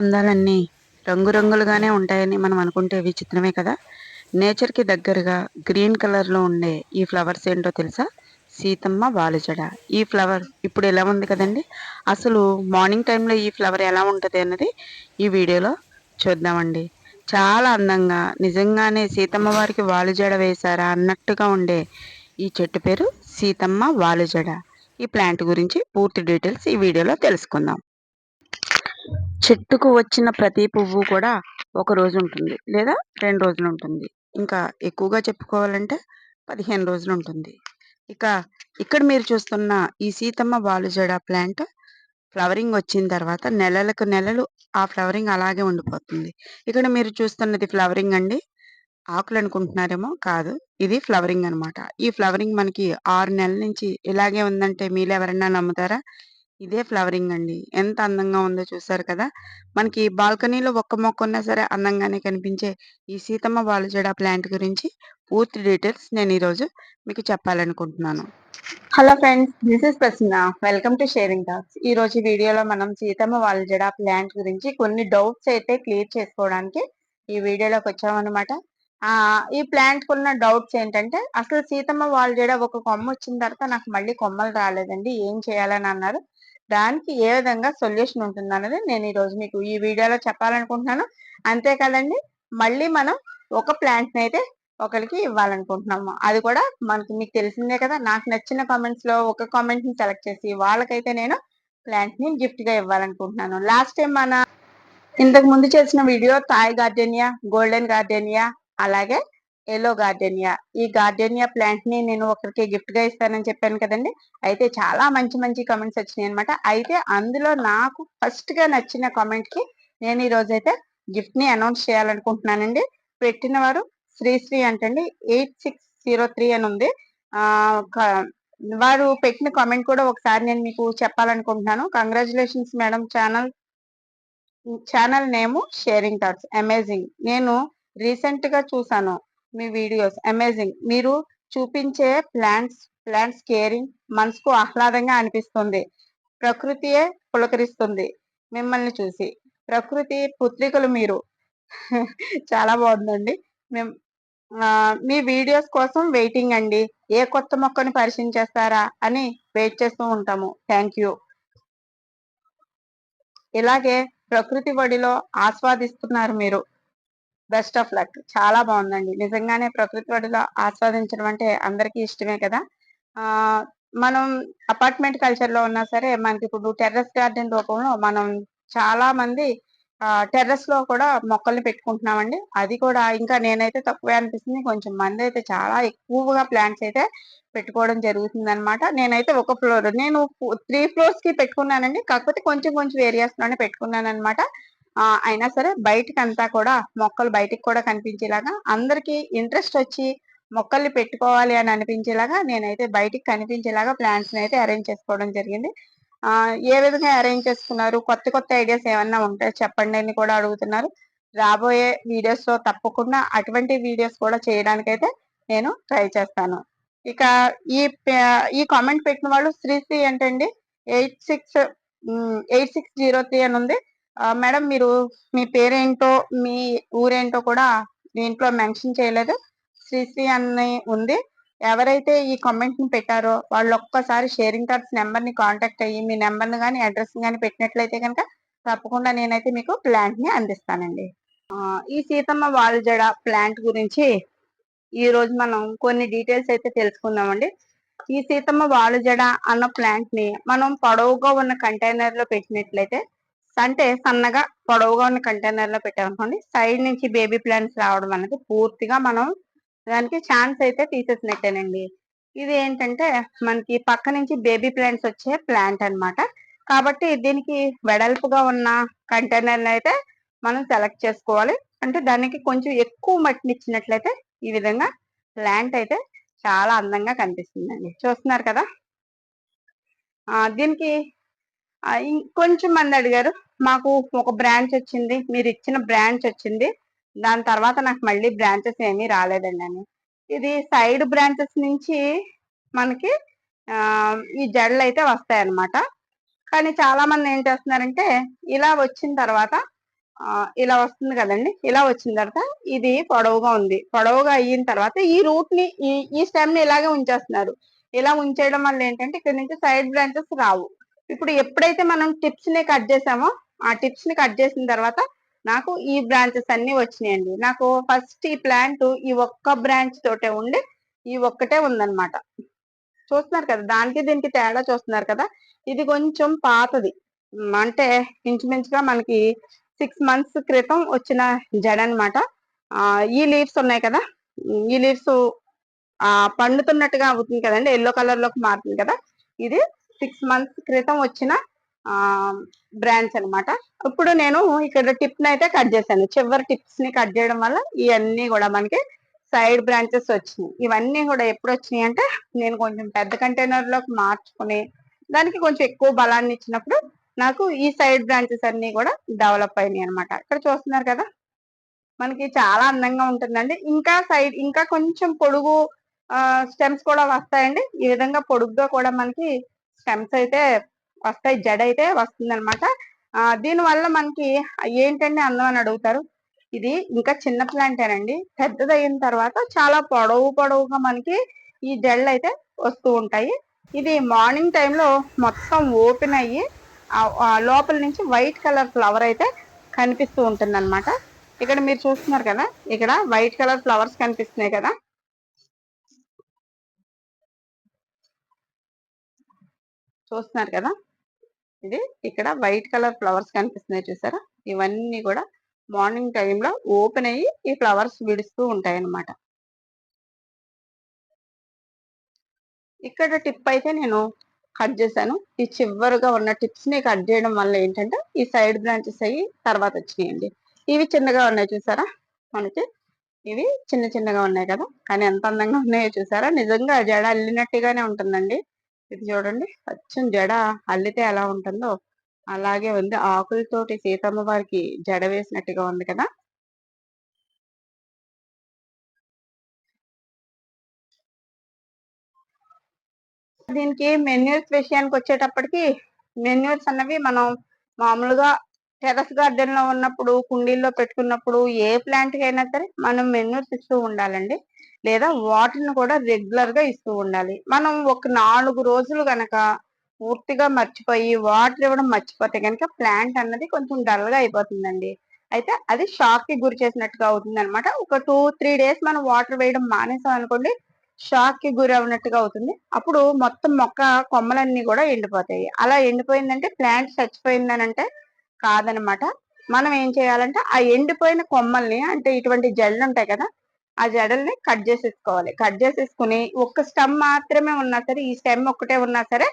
అందాలన్నీ రంగురంగులుగానే ఉంటాయని మనం అనుకుంటే విచిత్రమే కదా? నేచర్కి దగ్గరగా గ్రీన్ కలర్లో ఉండే ఈ ఫ్లవర్స్ ఏంటో తెలుసా? సీతమ్మ వాలుజడ ఈ ఫ్లవర్ ఇప్పుడు ఎలా ఉంది కదండి? అసలు మార్నింగ్ టైంలో ఈ ఫ్లవర్ ఎలా ఉంటుంది అన్నది ఈ వీడియోలో చూద్దామండి. చాలా అందంగా నిజంగానే సీతమ్మ వారికి వాలుజడ వేశారా అన్నట్టుగా ఉండే ఈ చెట్టు పేరు సీతమ్మ వాలుజడ ఈ ప్లాంట్ గురించి పూర్తి డీటెయిల్స్ ఈ వీడియోలో తెలుసుకుందాం. చెట్టుకు వచ్చిన ప్రతి పువ్వు కూడా ఒక రోజు ఉంటుంది. లేదా రెండు రోజులు ఉంటుంది. ఇంకా ఎక్కువగా చెప్పుకోవాలంటే పదిహేను రోజులు ఉంటుంది. ఇక ఇక్కడ మీరు చూస్తున్న ఈ సీతమ్మ బాలుజడ ప్లాంట్ ఫ్లవరింగ్ వచ్చిన తర్వాత నెలలకు నెలలు ఆ ఫ్లవరింగ్ అలాగే ఉండిపోతుంది. ఇక్కడ మీరు చూస్తున్నది ఫ్లవరింగ్ అండి. ఆకులు అనుకుంటున్నారేమో? కాదు. ఇది ఫ్లవరింగ్ అనమాట ఈ ఫ్లవరింగ్ మనకి ఆరు నెలల నుంచి ఇలాగే ఉందంటే మీరు ఎవరన్నా నమ్ముతారా? ఇదే ఫ్లవరింగ్ అండి. ఎంత అందంగా ఉందో చూసారు కదా! మనకి బాల్కనీలో ఒక్క మొక్క ఉన్నా సరే అందంగానే కనిపించే ఈ సీతమ్మ వాలుజడ ప్లాంట్ గురించి పూర్తి డీటెయిల్స్ నేను ఈరోజు మీకు చెప్పాలనుకుంటున్నాను. Hello friends this is Prasanna. Welcome to sharing talks. ఈ రోజు వీడియోలో మనం సీతమ్మ వాలుజడ ప్లాంట్ గురించి కొన్ని డౌట్స్ అయితే క్లియర్ చేసుకోవడానికి ఈ వీడియోలోకి వచ్చామన్నమాట. ఈ ప్లాంట్ కున్న డౌట్స్ ఏంటంటే అసలు సీతమ్మ వాలుజడ ఒక కొమ్మ వచ్చిన తర్వాత నాకు మళ్ళీ కొమ్మలు రాలేదండి. ఏం చేయాలని అన్నారు. దానికి ఏ విధంగా సొల్యూషన్ ఉంటుంది అన్నది నేను ఈరోజు మీకు ఈ వీడియోలో చెప్పాలనుకుంటున్నాను. అంతే కదండి మళ్ళీ మనం ఒక ప్లాంట్ని అయితే ఒకరికి ఇవ్వాలనుకుంటున్నాము. అది కూడా మనకి మీకు తెలిసిందే కదా నాకు నచ్చిన కామెంట్స్లో ఒక కామెంట్ని సెలెక్ట్ చేసి వాళ్ళకైతే నేను ప్లాంట్ని గిఫ్ట్గా ఇవ్వాలనుకుంటున్నాను. లాస్ట్ టైం మన ఇంతకు ముందు చేసిన video Thai gardenia golden gardenia అలాగే ఎల్లో గార్డెనియా ఈ గార్డెనియా ప్లాంట్ని నేను ఒకరికి గిఫ్ట్గా ఇస్తానని చెప్పాను కదండి. అయితే చాలా మంచి మంచి కామెంట్స్ వచ్చినాయి అనమాట అయితే అందులో నాకు ఫస్ట్గా నచ్చిన కామెంట్కి నేను ఈ రోజు అయితే గిఫ్ట్ని అనౌన్స్ చేయాలనుకుంటున్నానండి. పెట్టిన వారు శ్రీశ్రీ అంటండి ఎయిట్ సిక్స్ జీరో త్రీ అని ఉంది. ఆ వారు పెట్టిన కామెంట్ కూడా ఒకసారి నేను మీకు చెప్పాలనుకుంటున్నాను. Congratulations madam channel channel name sharing thoughts amazing నేను రీసెంట్గా చూసాను. మీ వీడియోస్ అమేజింగ్ మీరు చూపించే ప్లాంట్స్ ప్లాంట్స్ కేరింగ్ మనసుకు ఆహ్లాదంగా అనిపిస్తుంది. ప్రకృతియే పులకరిస్తుంది. మిమ్మల్ని చూసి. ప్రకృతి పుత్రికలు మీరు. చాలా బాగుందండి. మేము మీ వీడియోస్ కోసం వెయిటింగ్ అండి. ఏ కొత్త మొక్కని పరిచయం చేస్తారా అని వెయిట్ చేస్తూ ఉంటాము. థ్యాంక్ యూ ఇలాగే ప్రకృతి ఒడిలో ఆస్వాదిస్తున్నారు మీరు. Best of luck. చాలా బాగుందండి. నిజంగానే ప్రకృతి వాటిలో ఆస్వాదించడం అంటే అందరికీ ఇష్టమే కదా. ఆ మనం అపార్ట్మెంట్ కల్చర్లో ఉన్నా సరే మనకి ఇప్పుడు టెర్రస్ గార్డెన్ రూపంలో మనం చాలా మంది టెర్రస్లో కూడా మొక్కల్ని పెట్టుకుంటున్నామండి. అది కూడా ఇంకా నేనైతే తక్కువే అనిపిస్తుంది. కొంచెం మంది అయితే చాలా ఎక్కువగా ప్లాంట్స్ అయితే పెట్టుకోవడం జరుగుతుంది అనమాట నేనైతే ఒక ఫ్లోర్ నేను త్రీ ఫ్లోర్స్కి పెట్టుకున్నానండి. కాకపోతే కొంచెం కొంచెం ఏరియాస్లోనే పెట్టుకున్నాను అనమాట అయినా సరే బయటకి అంతా కూడా మొక్కలు బయటికి కూడా కనిపించేలాగా అందరికి ఇంట్రెస్ట్ వచ్చి మొక్కల్ని పెట్టుకోవాలి అని అనిపించేలాగా నేనైతే బయటికి కనిపించేలాగా ప్లాంట్స్ అయితే అరేంజ్ చేసుకోవడం జరిగింది. ఏ విధంగా అరేంజ్ చేసుకున్నారు? కొత్త కొత్త ఐడియాస్ ఏమన్నా ఉంటే చెప్పండి అని కూడా అడుగుతున్నారు. రాబోయే వీడియోస్లో తప్పకుండా అటువంటి వీడియోస్ కూడా చేయడానికైతే నేను ట్రై చేస్తాను. ఇక ఈ ఈ కామెంట్ పెట్టిన వాళ్ళు శ్రీశ్రీ ఏంటండి? Eight six eight six zero three అని ఉంది. మేడం మీరు మీ పేరేంటో మీ ఊరేంటో కూడా దీంట్లో మెన్షన్ చేయలేదు. శ్రీశ్రీ అని ఉంది. ఎవరైతే ఈ కామెంట్ని పెట్టారో వాళ్ళు ఒక్కసారి షేరింగ్ కార్డ్స్ నెంబర్ని కాంటాక్ట్ అయ్యి మీ నెంబర్ని కానీ అడ్రస్ కానీ పెట్టినట్లయితే కనుక తప్పకుండా నేనైతే మీకు ప్లాంట్ని అందిస్తానండి ఈ సీతమ్మ వాలుజడ ప్లాంట్ గురించి ఈ రోజు మనం కొన్ని డీటెయిల్స్ అయితే తెలుసుకుందామండి. ఈ సీతమ్మ వాలుజడ అన్న ప్లాంట్ని మనం పొడవుగా ఉన్న కంటైనర్లో పెట్టినట్లయితే అంటే సన్నగా పొడవుగా ఉన్న కంటైనర్లో పెట్టామనుకోండి సైడ్ నుంచి బేబీ ప్లాంట్స్ రావడం అనేది పూర్తిగా మనం దానికి ఛాన్స్ అయితే తీసేసినట్టేనండి. ఇది ఏంటంటే మనకి పక్క నుంచి బేబీ ప్లాంట్స్ వచ్చే ప్లాంట్ అనమాట కాబట్టి దీనికి వెడల్పుగా ఉన్న కంటైనర్ అయితే మనం సెలెక్ట్ చేసుకోవాలి. అంటే దానికి కొంచెం ఎక్కువ మట్టిని ఇచ్చినట్లయితే ఈ విధంగా ప్లాంట్ అయితే చాలా అందంగా కనిపిస్తుందండి. చూస్తున్నారు కదా? దీనికి ఇంకొంచెం మంది అడిగారు. మాకు ఒక బ్రాంచ్ వచ్చింది. మీరు ఇచ్చిన బ్రాంచ్ వచ్చింది. దాని తర్వాత నాకు మళ్ళీ బ్రాంచెస్ ఏమీ రాలేదండి అని. ఇది సైడ్ బ్రాంచెస్ నుంచి మనకి ఈ జడలు అయితే వస్తాయి అన్నమాట కానీ చాలా మంది ఏం చేస్తున్నారంటే ఇలా వచ్చిన తర్వాత ఇలా వస్తుంది కదండి. ఇలా వచ్చిన తర్వాత ఇది పొడవుగా ఉంది. పొడవుగా అయిన తర్వాత ఈ రూట్ని ఈ ఈ స్టెమ్ని ఇలాగే ఉంచేస్తున్నారు. ఇలా ఉంచేయడం వల్ల ఏంటంటే ఇక్కడ నుంచి సైడ్ బ్రాంచెస్ రావు. ఇప్పుడు ఎప్పుడైతే మనం టిప్స్ని కట్ చేసామో ఆ టిప్స్ని కట్ చేసిన తర్వాత నాకు ఈ బ్రాంచెస్ అన్ని వచ్చినాయండి. నాకు ఫస్ట్ ఈ ప్లాంట్ ఈ ఒక్క బ్రాంచ్ తోటే ఉండి ఈ ఒక్కటే ఉందన్నమాట. చూస్తున్నారు కదా దానికి దీనికి తేడా చూస్తున్నారు కదా? ఇది కొంచెం పాతది. అంటే ఇంచుమించుగా మనకి సిక్స్ మంత్స్ క్రితం వచ్చిన జడ అనమాట ఈ లీవ్స్ ఉన్నాయి కదా? ఈ లీవ్స్ ఆ పండుతున్నట్టుగా అవుతుంది కదండి. ఎల్లో కలర్లోకి మారుతుంది కదా? ఇది సిక్స్ మంత్స్ క్రితం వచ్చిన బ్రాంచ్ అనమాట ఇప్పుడు నేను ఇక్కడ టిప్ అయితే కట్ చేశాను. చివరి టిప్స్ని కట్ చేయడం వల్ల ఇవన్నీ కూడా మనకి సైడ్ బ్రాంచెస్ వచ్చినాయి. ఇవన్నీ కూడా ఎప్పుడు వచ్చినాయి అంటే నేను కొంచెం పెద్ద కంటైనర్లోకి మార్చుకుని దానికి కొంచెం ఎక్కువ బలాన్ని ఇచ్చినప్పుడు నాకు ఈ సైడ్ బ్రాంచెస్ అన్ని కూడా డెవలప్ అయినాయి అన్నమాట. ఇక్కడ చూస్తున్నారు కదా? మనకి చాలా అందంగా ఉంటుందండి. ఇంకా సైడ్ ఇంకా కొంచెం పొడుగు స్టెమ్స్ కూడా వస్తాయండి. ఈ విధంగా పొడుగ్గా కూడా మనకి స్టెమ్స్ అయితే వస్తాయి జడ అయితే వస్తుంది అనమాట దీని వల్ల మనకి ఏంటండి అందం అని అడుగుతారు? ఇది ఇంకా చిన్న ప్లాంటేనండి పెద్దది తర్వాత చాలా పొడవు పొడవుగా మనకి ఈ జడలు అయితే వస్తూ ఉంటాయి. ఇది మార్నింగ్ టైంలో మొత్తం ఓపెన్ అయ్యి ఆ- లోపల నుంచి వైట్ కలర్ ఫ్లవర్ అయితే కనిపిస్తూ ఉంటుంది ఇక్కడ మీరు చూస్తున్నారు కదా? ఇక్కడ వైట్ కలర్ ఫ్లవర్స్ కనిపిస్తున్నాయి కదా? చూస్తున్నారు కదా? ఇది ఇక్కడ వైట్ కలర్ ఫ్లవర్స్ కనిపిస్తున్నాయి చూసారా? ఇవన్నీ కూడా మార్నింగ్ టైంలో ఓపెన్ అయ్యి ఈ ఫ్లవర్స్ విడుస్తూ ఉంటాయి అన్నమాట ఇక్కడ టిప్ అయితే నేను కట్ చేశాను. ఈ చివరిగా ఉన్న టిప్స్ని కట్ చేయడం వల్ల ఏంటంటే ఈ సైడ్ బ్రాంచెస్ అయ్యి తర్వాత వచ్చినాయండి. ఇవి చిన్నగా ఉన్నాయి చూసారా? మనకి ఇవి చిన్న చిన్నగా ఉన్నాయి కదా? కానీ ఎంత అందంగా ఉన్నాయో చూసారా? నిజంగా జడ అల్లినట్టుగానే ఉంటుందండి. ఇది చూడండి. అచ్చం జడ అల్లితే ఎలా ఉంటుందో అలాగే ఉంది. ఆకులతోటి సీతమ్మ వారికి జడ వేసినట్టుగా ఉంది కదా. దీనికి మెన్యూర్స్ విషయానికి వచ్చేటప్పటికి మెన్యూర్స్ అన్నవి మనం మామూలుగా టెరస్ గార్డెన్లో ఉన్నప్పుడు కుండీల్లో పెట్టుకున్నప్పుడు ఏ ప్లాంట్కి అయినా సరే మనం మెన్యూర్స్ ఇస్తూ ఉండాలండి. లేదా వాటిని కూడా రెగ్యులర్గా ఇస్తూ ఉండాలి. మనం ఒక నాలుగు రోజులు గనక పూర్తిగా మర్చిపోయి వాటర్ ఇవ్వడం మర్చిపోతే కనుక ప్లాంట్ అన్నది కొంచెం డల్గా అయిపోతుందండి. అయితే అది షాక్కి గురి చేసినట్టుగా అవుతుంది అనమాట ఒక టూ త్రీ డేస్ మనం వాటర్ వేయడం మానేసాం అనుకోండి షాక్కి గురి అవునట్టుగా అవుతుంది. అప్పుడు మొత్తం మొక్క కొమ్మలన్నీ కూడా ఎండిపోతాయి. అలా ఎండిపోయిందంటే ప్లాంట్ చచ్చిపోయిందని అంటే కాదనమాట మనం ఏం చేయాలంటే ఆ ఎండిపోయిన కొమ్మల్ని అంటే ఇటువంటి జల్లు ఉంటాయి కదా ఆ జడల్ని కట్ చేసేసుకోవాలి. కట్ చేసేసుకుని ఒక్క స్టెమ్ మాత్రమే ఉన్నా సరే ఈ స్టెమ్ ఒక్కటే ఉన్నా సరే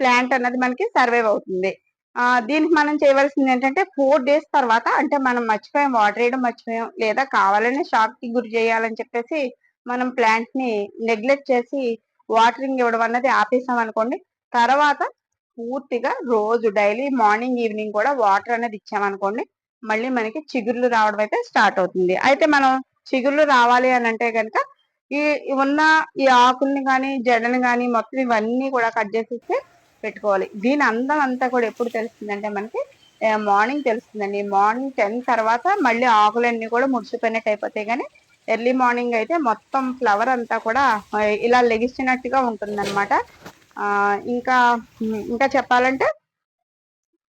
ప్లాంట్ అన్నది మనకి సర్వైవ్ అవుతుంది. ఆ దీనికి మనం చేయవలసింది ఏంటంటే ఫోర్ డేస్ తర్వాత అంటే మనం మర్చిపోయాం వాటర్ వేయడం మర్చిపోయాం లేదా కావాలని షాక్కి గురి చేయాలని చెప్పేసి మనం ప్లాంట్ని నెగ్లెక్ట్ చేసి వాటరింగ్ ఇవ్వడం అన్నది ఆపేసాం అనుకోండి తర్వాత పూర్తిగా రోజు డైలీ మార్నింగ్ ఈవినింగ్ కూడా వాటర్ అనేది ఇచ్చామనుకోండి మళ్ళీ మనకి చిగుర్లు రావడం అయితే స్టార్ట్ అవుతుంది. అయితే మనం చిగుర్లు రావాలి అని అంటే కనుక ఈ ఉన్న ఈ ఆకుల్ని కానీ జడని కానీ మొత్తం ఇవన్నీ కూడా కట్ చేసేస్తే పెట్టుకోవాలి. దీని అందం అంతా కూడా ఎప్పుడు తెలుస్తుందంటే మనకి మార్నింగ్ తెలుస్తుందండి. మార్నింగ్ టెన్ తర్వాత మళ్ళీ ఆకులన్నీ కూడా ముడిచిపోయినట్టు అయిపోతాయి కానీ ఎర్లీ మార్నింగ్ అయితే మొత్తం ఫ్లవర్ అంతా కూడా ఇలా లెగిసినట్టుగా ఉంటుందన్నమాట. ఇంకా ఇంకా చెప్పాలంటే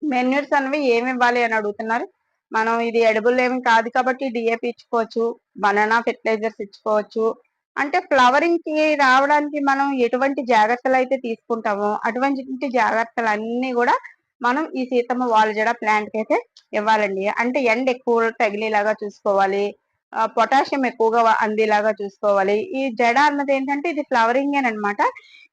మెన్యూర్స్ అనేవి ఏమి ఇవ్వాలి అని అడుగుతున్నారు? మనం ఇది ఎడబుల్ ఏమి కాదు కాబట్టి డిఏపి ఇచ్చుకోవచ్చు బనానా ఫెర్టిలైజర్స్ ఇచ్చుకోవచ్చు. అంటే ఫ్లవరింగ్కి రావడానికి మనం ఎటువంటి జాగ్రత్తలు అయితే తీసుకుంటామో అటువంటి జాగ్రత్తలు అన్ని కూడా మనం ఈ సీతమ్మ వాలజడ ప్లాంట్కి అయితే ఇవ్వాలండి. అంటే ఎండ ఎక్కువ తగిలేలాగా చూసుకోవాలి పొటాషియం ఎక్కువగా అందేలాగా చూసుకోవాలి. ఈ జడ అన్నది ఏంటంటే ఇది ఫ్లవరింగ్ అనమాట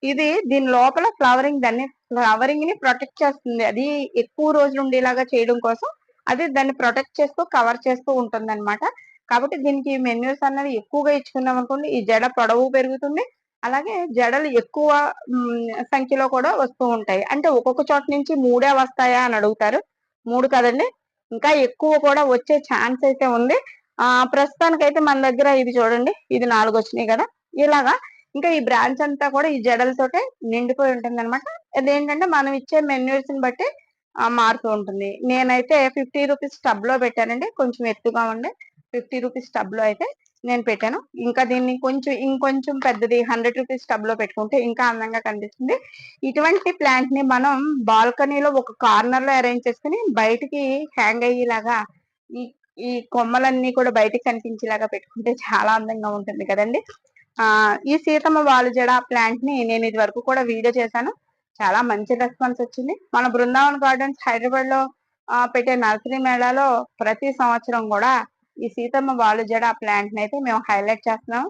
ఇది దీని లోపల ఫ్లవరింగ్ దాన్ని ఫ్లవరింగ్ని ప్రొటెక్ట్ చేస్తుంది. అది ఎక్కువ రోజులు ఉండేలాగా చేయడం కోసం అది దాన్ని ప్రొటెక్ట్ చేస్తూ కవర్ చేస్తూ ఉంటుంది కాబట్టి దీనికి మెన్యూస్ అన్నది ఎక్కువగా ఇచ్చుకున్నాం అనుకోండి ఈ జడ పొడవు పెరుగుతుంది. అలాగే జడలు ఎక్కువ సంఖ్యలో కూడా వస్తూ ఉంటాయి. అంటే ఒక్కొక్క చోట నుంచి మూడే వస్తాయా అని అడుగుతారు. మూడు కదండి. ఇంకా ఎక్కువ కూడా వచ్చే ఛాన్స్ అయితే ఉంది. ఆ ప్రస్తుతానికైతే మన దగ్గర ఇది చూడండి. ఇది నాలుగు వచ్చినాయి కదా. ఇలాగా. ఇంకా ఈ బ్రాంచ్ అంతా కూడా ఈ జడలతోటే నిండిపోయి ఉంటుంది అనమాట అదేంటంటే మనం ఇచ్చే మెన్యూర్స్ని బట్టి మారుతూ ఉంటుంది. నేనైతే ఫిఫ్టీ రూపీస్ స్టబ్లో పెట్టానండి. కొంచెం ఎత్తుగా ఉండే ఫిఫ్టీ రూపీస్ టబ్లో అయితే నేను పెట్టాను. ఇంకా దీన్ని కొంచెం ఇంకొంచెం పెద్దది హండ్రెడ్ రూపీస్ టబ్లో పెట్టుకుంటే ఇంకా అందంగా కనిపిస్తుంది. ఇటువంటి ప్లాంట్ని మనం బాల్కనీలో ఒక కార్నర్లో అరేంజ్ చేసుకుని బయటికి హ్యాంగ్ అయ్యేలాగా ఈ ఈ కొమ్మలన్నీ కూడా బయటికి కనిపించేలాగా పెట్టుకుంటే చాలా అందంగా ఉంటుంది కదండి. ఆ ఈ సీతమ్మ వాలు జడ ప్లాంట్ని నేను ఇది వరకు కూడా వీడియో చేశాను. చాలా మంచి రెస్పాన్స్ వచ్చింది. మన బృందావన్ గార్డెన్స్ హైదరాబాద్లో పెట్టే నర్సరీ మేళాలో ప్రతి సంవత్సరం కూడా ఈ సీతమ్మ బాలుజడ ప్లాంట్ని అయితే మేము హైలైట్ చేస్తున్నాం.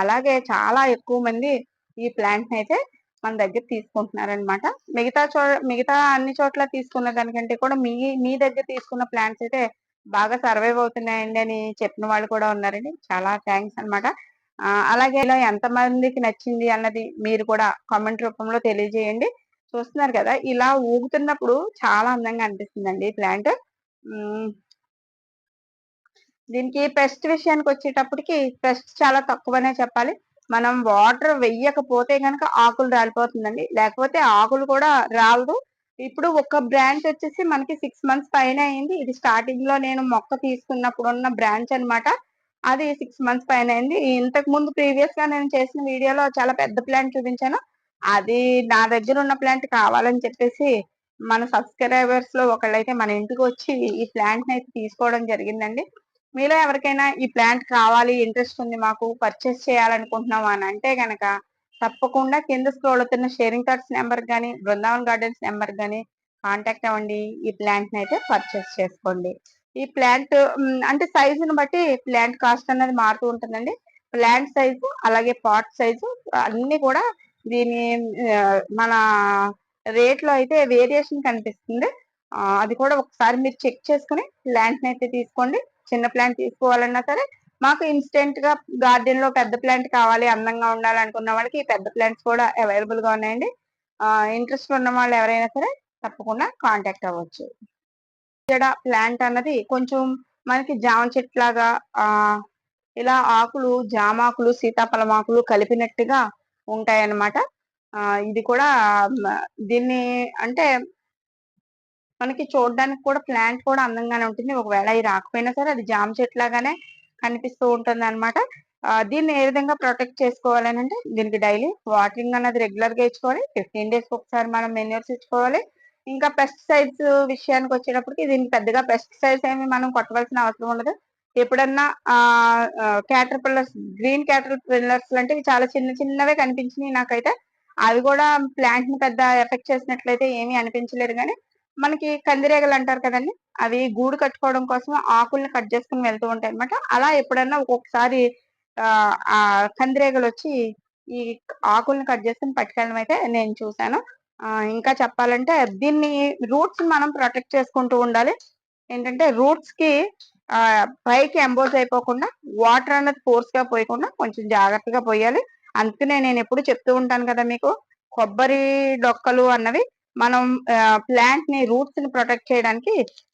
అలాగే చాలా ఎక్కువ మంది ఈ ప్లాంట్ని అయితే మన దగ్గర తీసుకుంటున్నారనమాట మిగతా చో మిగతా అన్ని చోట్ల తీసుకున్న దానికంటే కూడా మీ మీ దగ్గర తీసుకున్న ప్లాంట్స్ అయితే బాగా సర్వైవ్ అవుతున్నాయండి అని చెప్పిన వాళ్ళు కూడా ఉన్నారండి. చాలా థ్యాంక్స్ అన్నమాట. అలాగే ఇలా ఎంత మందికి నచ్చింది అన్నది మీరు కూడా కామెంట్ రూపంలో తెలియజేయండి. చూస్తున్నారు కదా ఇలా ఊగుతున్నప్పుడు చాలా అందంగా అనిపిస్తుందండి ఈ ప్లాంట్. దీనికి పెస్ట్ విషయానికి వచ్చేటప్పటికి పెస్ట్ చాలా తక్కువనే చెప్పాలి. మనం వాటర్ వెయ్యకపోతే కనుక ఆకులు రాలిపోతుందండి. లేకపోతే ఆకులు కూడా రాలదు. ఇప్పుడు ఒక బ్రాంచ్ వచ్చేసి మనకి సిక్స్ మంత్స్ పైన అయింది. ఇది స్టార్టింగ్లో నేను మొక్క తీసుకున్నప్పుడు ఉన్న బ్రాంచ్ అనమాట అది సిక్స్ మంత్స్ పైన అయింది. ఇంతకు ముందు ప్రీవియస్గా నేను చేసిన వీడియోలో చాలా పెద్ద ప్లాంట్ చూపించాను. అది నా దగ్గర ఉన్న ప్లాంట్ కావాలని చెప్పేసి మన సబ్స్క్రైబర్స్లో ఒకళ్ళైతే మన ఇంటికి వచ్చి ఈ ప్లాంట్ అయితే తీసుకోవడం జరిగిందండి. మీలో ఎవరికైనా ఈ ప్లాంట్ కావాలి ఇంట్రెస్ట్ ఉంది మాకు పర్చేస్ చేయాలనుకుంటున్నాం అని అంటే గనక తప్పకుండా కింద స్క్రోల్ అవుతున్న షేరింగ్ కార్డ్స్ నెంబర్ కానీ బృందావన్ గార్డెన్స్ నెంబర్ కానీ కాంటాక్ట్ అవ్వండి. ఈ ప్లాంట్ని అయితే పర్చేస్ చేసుకోండి. ఈ ప్లాంట్ అంటే సైజుని బట్టి ప్లాంట్ కాస్ట్ అనేది మారుతూ ఉంటుందండి. ప్లాంట్ సైజు అలాగే పాట్ సైజు అన్ని కూడా దీని మన రేట్లో అయితే వేరియేషన్ కనిపిస్తుంది. అది కూడా ఒకసారి మీరు చెక్ చేసుకుని ప్లాంట్ని అయితే తీసుకోండి. చిన్న ప్లాంట్ తీసుకోవాలన్నా సరే మాకు ఇన్స్టెంట్గా గార్డెన్లో పెద్ద ప్లాంట్ కావాలి అందంగా ఉండాలనుకున్న వాళ్ళకి ఈ పెద్ద ప్లాంట్స్ కూడా అవైలబుల్గా ఉన్నాయండి. ఇంట్రెస్ట్ ఉన్న వాళ్ళు ఎవరైనా సరే తప్పకుండా కాంటాక్ట్ అవ్వచ్చు. ఇక్కడ ప్లాంట్ అన్నది కొంచెం మనకి జామ చెట్లాగా ఇలా ఆకులు జామాకులు సీతాఫలం ఆకులు కలిపినట్టుగా ఉంటాయన్నమాట. ఆ ఇది కూడా దీన్ని అంటే మనకి చూడడానికి కూడా ప్లాంట్ కూడా అందంగానే ఉంటుంది. ఒకవేళ ఇది రాకపోయినా సరే అది జామ చెట్టు లాగానే కనిపిస్తూ ఉంటుంది అనమాట దీన్ని ఏ విధంగా ప్రొటెక్ట్ చేసుకోవాలని అంటే దీనికి డైలీ వాటరింగ్ అనేది రెగ్యులర్గా ఇచ్చుకోవాలి ఫిఫ్టీన్ డేస్ ఒకసారి మనం మెన్యూర్స్ ఇచ్చుకోవాలి. ఇంకా పెస్టిసైడ్స్ విషయానికి వచ్చేటప్పటికి దీనికి పెద్దగా పెస్టిసైడ్స్ ఏమి మనం కొట్టవలసిన అవసరం ఉండదు. ఎప్పుడన్నా ఆ caterpillars green caterpillars లాంటివి చాలా చిన్న చిన్నవే కనిపించినాయి నాకైతే. అవి కూడా ప్లాంట్ని పెద్ద ఎఫెక్ట్ చేసినట్లయితే ఏమీ అనిపించలేదు కానీ మనకి కందిరీగలు అంటారు కదండి అవి గూడు కట్టుకోవడం కోసం ఆకుల్ని కట్ చేసుకుని వెళ్తూ ఉంటాయి అనమాట అలా ఎప్పుడన్నా ఒక్కొక్కసారి ఆ కందిరేగలు కందిరీగలు వచ్చి ఈ ఆకుల్ని కట్ చేసుకుని పట్టుకెళ్ళడం అయితే నేను చూశాను. ఇంకా చెప్పాలంటే దీన్ని రూట్స్ మనం ప్రొటెక్ట్ చేసుకుంటూ ఉండాలి. ఏంటంటే రూట్స్కి పైకి ఎంబోజ్ అయిపోకుండా వాటర్ అన్నది ఫోర్స్గా పోయకుండా కొంచెం జాగ్రత్తగా పోయాలి. అందుకనే నేను ఎప్పుడు చెప్తూ ఉంటాను కదా మీకు కొబ్బరి డొక్కలు అన్నవి మనం ప్లాంట్ని రూట్స్ని ప్రొటెక్ట్ చేయడానికి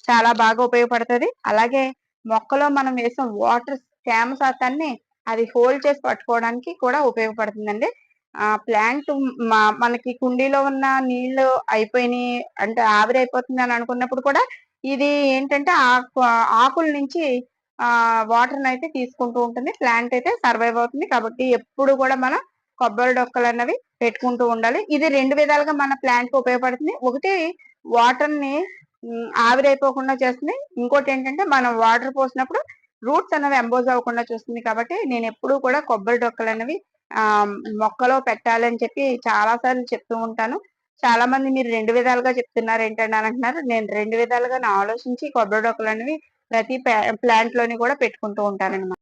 చాలా బాగా ఉపయోగపడుతుంది. అలాగే మొక్కలో మనం వేసిన వాటర్ తేమ శాతాన్ని అది హోల్డ్ చేసి పట్టుకోవడానికి కూడా ఉపయోగపడుతుందండి. ఆ ప్లాంట్ మనకి కుండీలో ఉన్న నీళ్ళు అయిపోయినాయి అంటే ఆవిరి అయిపోతుంది అని అనుకున్నప్పుడు కూడా ఇది ఏంటంటే ఆకు ఆకుల నుంచి ఆ వాటర్ అయితే తీసుకుంటూ ఉంటుంది. ప్లాంట్ అయితే సర్వైవ్ అవుతుంది. కాబట్టి ఎప్పుడు కూడా మనం కొబ్బరి డొక్కలు అన్నవి పెట్టుకుంటూ ఉండాలి. ఇది రెండు విధాలుగా మన ప్లాంట్ ఉపయోగపడుతుంది. ఒకటి వాటర్ని ఆవిరైపోకుండా చేస్తుంది. ఇంకోటి ఏంటంటే మనం వాటర్ పోసినప్పుడు రూట్స్ అనేవి ఎంబోజ్ అవ్వకుండా చూస్తుంది. కాబట్టి నేను ఎప్పుడూ కూడా కొబ్బరి డొక్కలు అనేవి ఆ మొక్కలో పెట్టాలని చెప్పి చాలా సార్లు చెప్తూ ఉంటాను. చాలా మంది మీరు రెండు విధాలుగా చెప్తున్నారు ఏంటండి అని అంటున్నారు. నేను రెండు విధాలుగా నా ఆలోచించి కొబ్బరి డొక్కలు అనేవి ప్రతి ప్లాంట్లోని కూడా పెట్టుకుంటూ ఉంటానన్నమాట.